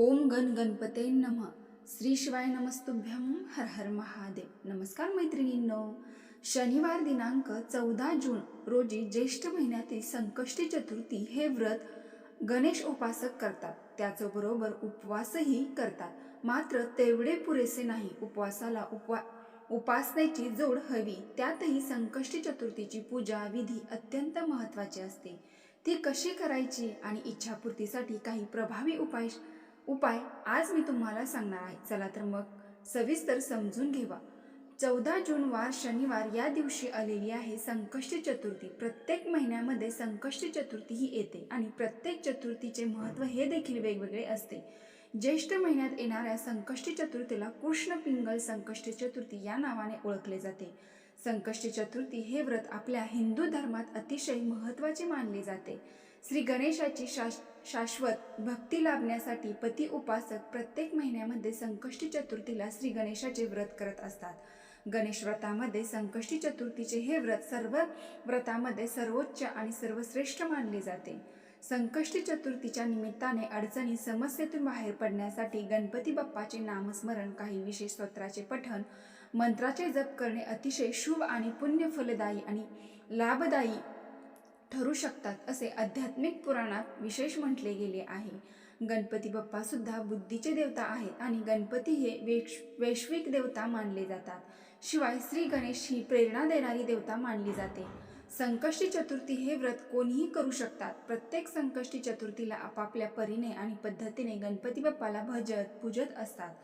ओम गण गणपते नम. श्री शिवाय नमस्तुभ्यम हर हर महादेव. नमस्कार मैत्रिणींनो. शनिवार दिनांक चौदा जून रोजी ज्येष्ठ महिन्यातील संकष्टी चतुर्थी हे व्रत गणेश उपासक करतात. त्याचबरोबर उपवासही करतात. मात्र तेवढे पुरेसे नाही. उपवासाला उपवा उपासनेची जोड हवी. त्यातही संकष्टी चतुर्थीची पूजा विधी अत्यंत महत्त्वाची असते. ती कशी करायची आणि इच्छापूर्तीसाठी काही प्रभावी उपाय उपाय आज मी तुम्हाला सांगणार आहे. चला तर मग सविस्तर समजून घेवा. चौदा जून वार शनिवार या दिवशी आलेली आहे संकष्ट चतुर्थी. प्रत्येक महिन्यामध्ये संकष्ट चतुर्थी ही येते आणि प्रत्येक चतुर्थीचे महत्त्व हे देखील वेगवेगळे असते. ज्येष्ठ महिन्यात येणाऱ्या संकष्टी चतुर्थीला कृष्ण पिंगल संकष्टी चतुर्थी या नावाने ओळखले जाते. संकष्टी चतुर्थी हे व्रत आपल्या हिंदू धर्मात अतिशय महत्त्वाचे मानले जाते. श्री गणेशाची शाश शाश्वत भक्ती लाभण्यासाठी पती उपासक प्रत्येक महिन्यामध्ये संकष्टी चतुर्थीला श्री गणेशाचे व्रत करत असतात. गणेश व्रतामध्ये संकष्टी चतुर्थीचे हे व्रत सर्व व्रतामध्ये सर्वोच्च आणि सर्वश्रेष्ठ मानले जाते. संकष्टी चतुर्थीच्या निमित्ताने अडचणी समस्येतून बाहेर पडण्यासाठी गणपती बाप्पाचे नामस्मरण काही विशेष स्तोत्राचे पठण मंत्राचे जप करणे अतिशय शुभ आणि पुण्य फलदायी आणि लाभदायी ठरू शकतात असे आध्यात्मिक पुराणात विशेष म्हटले गेले आहे. गणपती बाप्पा सुद्धा बुद्धीचे देवता आहेत आणि गणपती हे वेश वैश्विक देवता मानले जातात. शिवाय श्री गणेश ही प्रेरणा देणारी देवता मानली जाते. संकष्टी चतुर्थी हे व्रत कोणीही करू शकतात. प्रत्येक संकष्टी चतुर्थीला आपापल्या परीने आणि पद्धतीने गणपती बाप्पाला भजत पूजत असतात.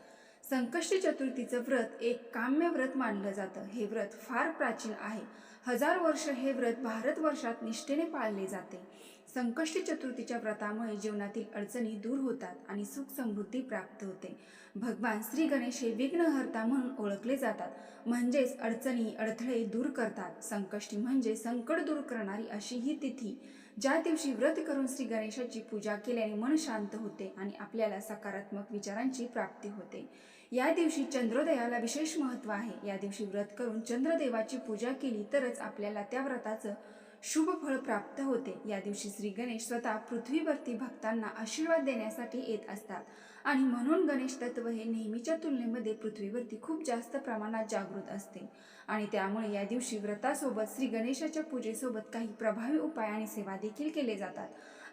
संकष्टी चतुर्थीचं व्रत एक काम्य व्रत मानलं जातं. हे व्रत फार प्राचीन आहे. हजार वर्ष हे व्रत भारतवर्षात निष्ठेने पाळले जाते. संकष्टी चतुर्थीच्या व्रतामुळे जीवनातील अडचणी दूर होतात आणि सुख समृद्धी प्राप्त होते. भगवान श्री गणेश हे विघ्नहर्ता म्हणून ओळखले जातात. म्हणजेच अडचणी अडथळे दूर करतात. संकष्टी म्हणजे संकट दूर करणारी अशी ही तिथी ज्या दिवशी व्रत करून श्री गणेशाची पूजा केल्याने मन शांत होते आणि आपल्याला सकारात्मक विचारांची प्राप्ती होते. या दिवशी चंद्रोदयाला विशेष महत्त्व आहे. या दिवशी व्रत करून चंद्रदेवाची पूजा केली तरच आपल्याला त्या व्रताचं शुभ फळ प्राप्त होते. या दिवशी श्री गणेश स्वतः पृथ्वीवरती भक्तांना आशीर्वाद देण्यासाठी येत असतात. आणि म्हणून गणेश तत्व हे नेहमीच्या तुलनेमध्ये पृथ्वीवरती खूप जास्त प्रमाणात जागृत असते. आणि त्यामुळे या दिवशी व्रतासोबत श्री गणेशाच्या पूजेसोबत काही प्रभावी उपाय आणि सेवा देखील केले जातात.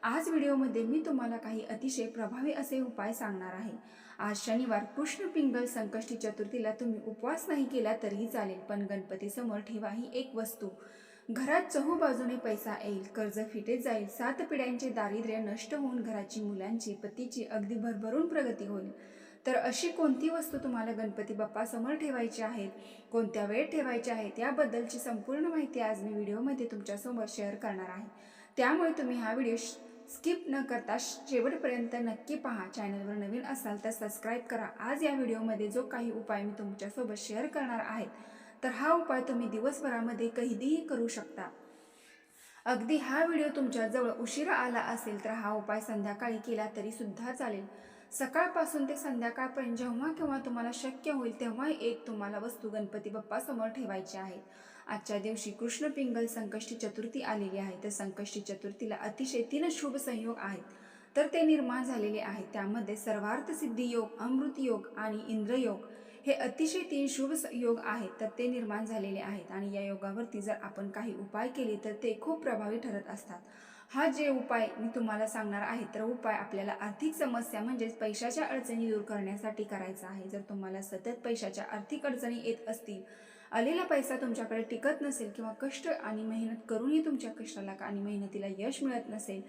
आज व्हिडिओमध्ये मी तुम्हाला काही अतिशय प्रभावी असे उपाय सांगणार आहे. आज शनिवार कृष्ण पिंगल संकष्टी चतुर्थीला तुम्ही उपवास नाही केला तरीही चालेल पण गणपतीसमोर ठेवा ही एक वस्तू. घरात चहूबाजूने पैसा येईल कर्ज फिटे जाईल सात पिढ्यांचे दारिद्र्य नष्ट होऊन घराची मुलांची पतीची अगदी भरभरून प्रगती होईल. तर अशी कोणती वस्तू तुम्हाला गणपती बाप्पासमोर ठेवायची आहेत कोणत्या वेळ ठेवायची आहेत याबद्दलची संपूर्ण माहिती आज मी व्हिडिओमध्ये तुमच्यासमोर शेअर करणार आहे. त्यामुळे तुम्ही हा व्हिडिओ स्किप न करता शेवटपर्यंत नक्की पहा. चॅनलवर नवीन असाल तर सबस्क्राईब करा. आज या व्हिडिओमध्ये जो काही उपाय मी तुमच्यासोबत शेअर करणार आहेत तर हा उपाय तुम्ही दिवसभरामध्ये कधीही करू शकता. अगदी हा व्हिडिओ तुमच्याजवळ उशिरा आला असेल तर हा उपाय संध्याकाळी केला तरी सुद्धा चालेल. सकाळपासून ते संध्याकाळपर्यंत जेव्हा केव्हा तुम्हाला शक्य होईल तेव्हा एक तुम्हाला वस्तू गणपती बाप्पासमोर ठेवायची आहे. आजच्या दिवशी कृष्ण पिंगल संकष्टी चतुर्थी आलेली आहे. तर संकष्टी चतुर्थीला अतिशय तीन शुभ संयोग आहेत. तर ते निर्माण झालेले आहेत. त्यामध्ये सर्वार्थ सिद्धी योग अमृत योग आणि इंद्रयोग हे अतिशय तीन शुभ योग आहेत. तर ते निर्माण झालेले आहेत. आणि या योगावरती जर आपण काही उपाय केले तर ते खूप प्रभावी ठरत असतात. हा जे उपाय मी तुम्हाला सांगणार आहे तर उपाय आपल्याला आर्थिक समस्या म्हणजेच पैशाच्या अडचणी दूर करण्यासाठी करायचा आहे. जर तुम्हाला सतत पैशाच्या आर्थिक अडचणी येत असतील आलेला पैसा तुमच्याकडे टिकत नसेल किंवा कष्ट आणि मेहनत करूनही तुमच्या कष्टाला आणि मेहनतीला यश मिळत नसेल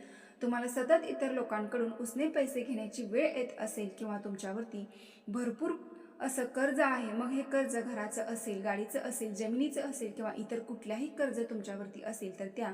तुम्हाला सतत इतर लोकांकडून उसने पैसे घेण्याची वेळ येत असेल किंवा तुमच्यावरती भरपूर असं कर्ज आहे मग हे कर्ज घराचं असेल गाडीचं असेल जमिनीचं असेल किंवा इतर कुठल्याही कर्ज तुमच्यावरती असेल तर त्या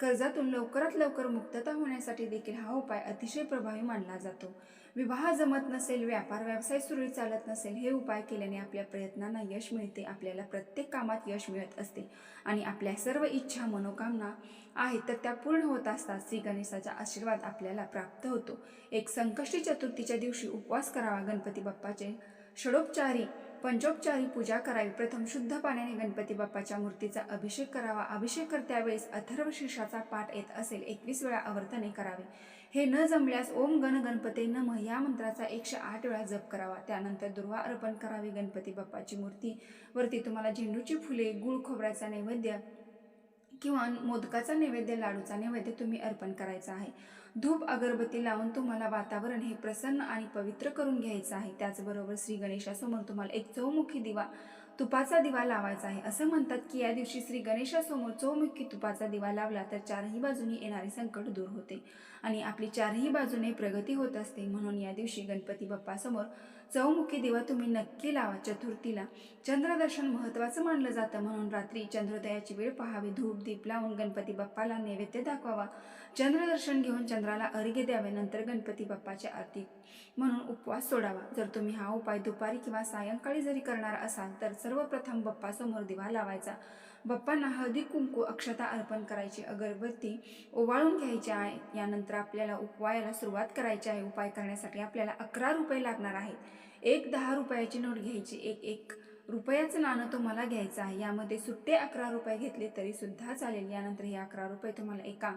कर्जातून लवकरात लवकर मुक्तता होण्यासाठी देखील हा उपाय अतिशय प्रभावी मानला जातो. विवाह जमत नसेल व्यापार व्यवसाय सुरळीत चालत नसेल हे उपाय केल्याने आपल्या प्रयत्नांना यश मिळते. आपल्याला प्रत्येक कामात यश मिळत असते. आणि आपल्या सर्व इच्छा मनोकामना आहेत तर त्या पूर्ण होत असतात. श्री गणेशाचा आशीर्वाद आपल्याला प्राप्त होतो. एक संकष्टी चतुर्थीच्या दिवशी उपवास करावा. गणपती बाप्पाचे षडोपचारी पंचोपचारी पूजा करावी. प्रथम शुद्ध पाण्याने गणपती बाप्पाच्या मूर्तीचा अभिषेक करावा. अभिषेक करत्यावेळेस अथर्व शीर्षाचा पाठ येत असेल. एकवीस वेळा आवर्तने करावे. हे न जमल्यास ओम गण गणपते नम या मंत्राचा एकशे आठ वेळा जप करावा. त्यानंतर दुर्वा अर्पण करावी गणपती बाप्पाची मूर्ती. वरती तुम्हाला झेंडूची फुले गुळ खोबऱ्याचा नैवेद्य किंवा मोदकाचा नैवेद्य लाडूचा नैवेद्य तुम्ही अर्पण करायचा आहे. धूप अगरबत्ती लावून तुम्हाला वातावरण हे प्रसन्न आणि पवित्र करून घ्यायचं आहे. त्याचबरोबर श्री गणेशासमोर तुम्हाला एक चौमुखी दिवा तुपाचा दिवा लावायचा आहे. असं म्हणतात की या दिवशी श्री गणेशासमोर चौमुखी तुपाचा दिवा लावला तर चारही बाजूनी येणारे संकट दूर होते आणि आपली चारही बाजूने प्रगती होत असते. म्हणून या दिवशी गणपती बाप्पासमोर चौमुखी दिवा तुम्ही नक्की लावा चतुर्थीला. चंद्रदर्शन महत्त्वाचं मानलं जातं म्हणून रात्री चंद्रोदयाची वेळ पहावी. धूप दीप लावून गणपती बाप्पाला नैवेद्य दाखवावा. चंद्रदर्शन घेऊन चंद्राला अर्घ्य द्यावे. नंतर गणपती बाप्पाची आरती म्हणून उपवास सोडावा. जर तुम्ही हा उपाय दुपारी किंवा सायंकाळी जरी करणार असाल तर सर्वप्रथम बाप्पासमोर दिवा लावायचा. बाप्पांना हळदी कुंकू अक्षता अर्पण करायची अगरबत्ती ओवाळून घ्यायची आहे. यानंतर आपल्याला उपवायाला सुरुवात करायची आहे. उपाय करण्यासाठी आपल्याला अकरा रुपये लागणार आहेत. एक दहा रुपयाची नोट घ्यायची. एक एक रुपयाचं नाणं तुम्हाला घ्यायचं आहे. यामध्ये सुट्टे अकरा रुपये घेतले तरी सुद्धा चालेल. यानंतर हे अकरा रुपये तुम्हाला एका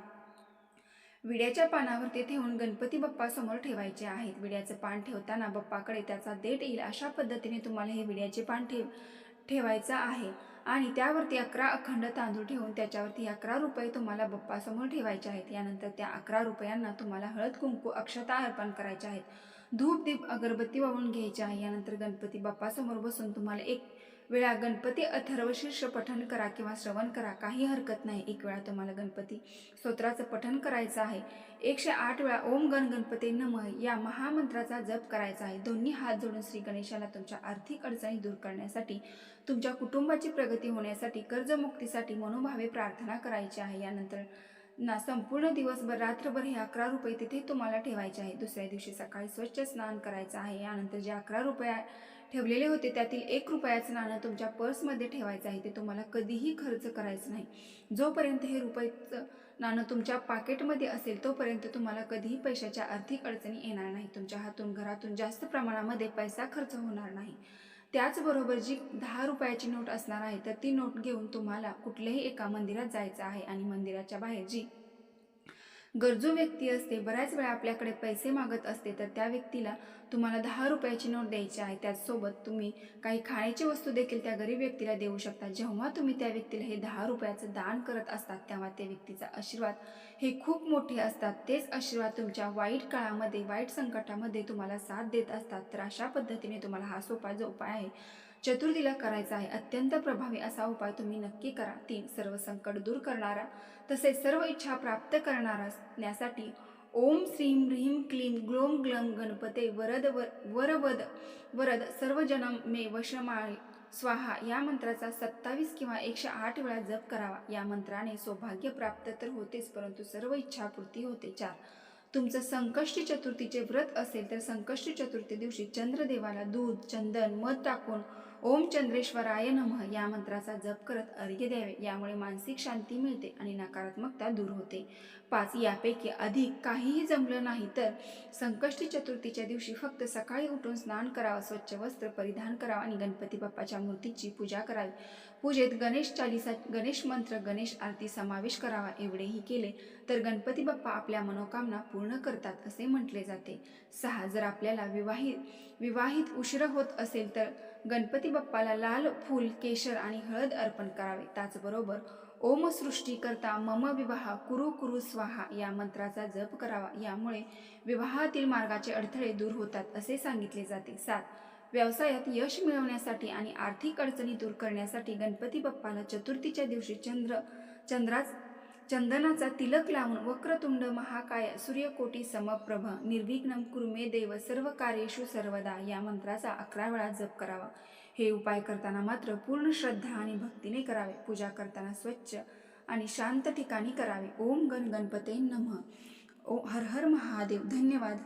विड्याच्या पानावरती ठेवून गणपती बाप्पासमोर ठेवायचे आहेत. विड्याचं पान ठेवताना बाप्पाकडे त्याचा देठ येईल. अशा पद्धतीने तुम्हाला हे विड्याचे पान ठेव ठेवायचं आहे. आणि त्यावरती अकरा अखंड तांदूळ ठेवून त्याच्यावरती अकरा रुपये तुम्हाला बप्पासमोर ठेवायचे आहेत. यानंतर त्या अकरा रुपयांना तुम्हाला हळद कुंकू अक्षता अर्पण करायच्या आहेत. धूप दीप अगरबत्ती वाहून घ्यायची आहे. यानंतर गणपती बाप्पासमोर बसून तुम्हाला एक वेळा गणपती अथर्वशीर्ष पठण करा किंवा श्रवण करा काही हरकत नाही. एक वेळा तुम्हाला गणपती स्तोत्राचं पठण करायचं आहे. एकशे आठ वेळा ओम गण गणपती नम या महामंत्राचा जप करायचा आहे. दोन्ही हात जोडून श्री गणेशाला तुमच्या आर्थिक अडचणी दूर करण्यासाठी तुमच्या कुटुंबाची प्रगती होण्यासाठी कर्जमुक्तीसाठी मनोभावे प्रार्थना करायची आहे. यानंतर ना संपूर्ण दिवसभर रात्रभर हे अकरा रुपये तिथे तुम्हाला ठेवायचे आहे. दुसऱ्या दिवशी सकाळी स्वच्छ स्नान करायचं आहे. यानंतर जे अकरा रुपये ठेवलेले होते त्यातील एक रुपयाचं नाणं तुमच्या पर्समध्ये ठेवायचं आहे. ते तुम्हाला कधीही खर्च करायचं नाही. जोपर्यंत हे रुपयाचं नाणं तुमच्या पाकेटमध्ये असेल तोपर्यंत तुम्हाला कधीही पैशाच्या आर्थिक अडचणी येणार नाही. तुमच्या हातून घरातून जास्त प्रमाणामध्ये पैसा खर्च होणार नाही. त्याचबरोबर जी दहा रुपयाची नोट असणार आहे तर ती नोट घेऊन तुम्हाला कुठल्याही एका मंदिरात जायचं आहे आणि मंदिराच्या बाहेर जी गरजू व्यक्ती असते बऱ्याच वेळा आपल्याकडे पैसे मागत असते तर त्या व्यक्तीला तुम्हाला दहा रुपयाची नोट द्यायची आहे. त्याचसोबत तुम्ही काही खाण्याची वस्तू देखील त्या गरीब व्यक्तीला देऊ शकता. जेव्हा तुम्ही त्या व्यक्तीला हे दहा रुपयाचं दान करत असतात तेव्हा त्या व्यक्तीचा आशीर्वाद हे खूप मोठे असतात. तेच आशीर्वाद तुमच्या वाईट काळामध्ये वाईट संकटामध्ये तुम्हाला साथ देत असतात. तर अशा पद्धतीने तुम्हाला हा सोपा जो उपाय आहे चतुर्थीला करायचा आहे. अत्यंत प्रभावी असा उपाय तुम्ही नक्की करा. तीन सर्व संकट दूर करणारा तसेच सर्व इच्छा प्राप्त करणाऱ्यासाठी ओम श्रीम ह्रीम क्लीम ग्लोम ग्लम गणपते वरद वर वरवद वरद सर्व जनम मे वशमाळ. स्वाहा या मंत्राचा सत्तावीस किंवा एकशे आठ वेळा जप करावा. या मंत्राने सौभाग्य प्राप्त तर होतेच परंतु सर्व इच्छापूर्ती होते. चार तुमचं संकष्टी चतुर्थीचे व्रत असेल तर संकष्टी चतुर्थी दिवशी चंद्रदेवाला दूध चंदन मध टाकून ओम चंद्रेश्वराय नमः. या मंत्राचा जप करत अर्घ्य द्यावे. यामुळे मानसिक शांती मिळते आणि नकारात्मकता दूर होते. पाच यापैकी अधिक काहीही जमलं नाही तर संकष्टी चतुर्थीच्या दिवशी फक्त सकाळी उठून स्नान करावं स्वच्छ वस्त्र परिधान करावं आणि गणपती बाप्पाच्या मूर्तीची पूजा करावी. पूजेत गणेश चालिसा गणेश मंत्र गणेश आरती समावेश करावा एवढेही केले तर गणपती बाप्पा आपल्या मनोकामना पूर्ण करतात असे म्हटले जाते. सहा जर आपल्याला विवाहित विवाहित उशीर होत असेल तर गणपती बाप्पाला लाल फूल केशर आणि हळद अर्पण करावे. त्याचबरोबर ओम सृष्टी करता मम विवाह कुरु कुरु स्वाहा या मंत्राचा जप करावा. यामुळे विवाहातील मार्गाचे अडथळे दूर होतात असे सांगितले जाते. सात व्यवसायात यश मिळवण्यासाठी आणि आर्थिक अडचणी दूर करण्यासाठी गणपती बाप्पाला चतुर्थीच्या दिवशी चंद्र चंद्राच चंदनाचा तिलक लावून वक्रतुंड महाकाय सूर्यकोटी समप्रभ निर्विघ्नम कुर्मे देव सर्व कार्येषु सर्वदा या मंत्राचा अकरा वेळा जप करावा. हे उपाय करताना मात्र पूर्ण श्रद्धा आणि भक्तीने करावे. पूजा करताना स्वच्छ आणि शांत ठिकाणी करावे. ओम गण गणपते नमः. ओ हर हर महादेव. धन्यवाद.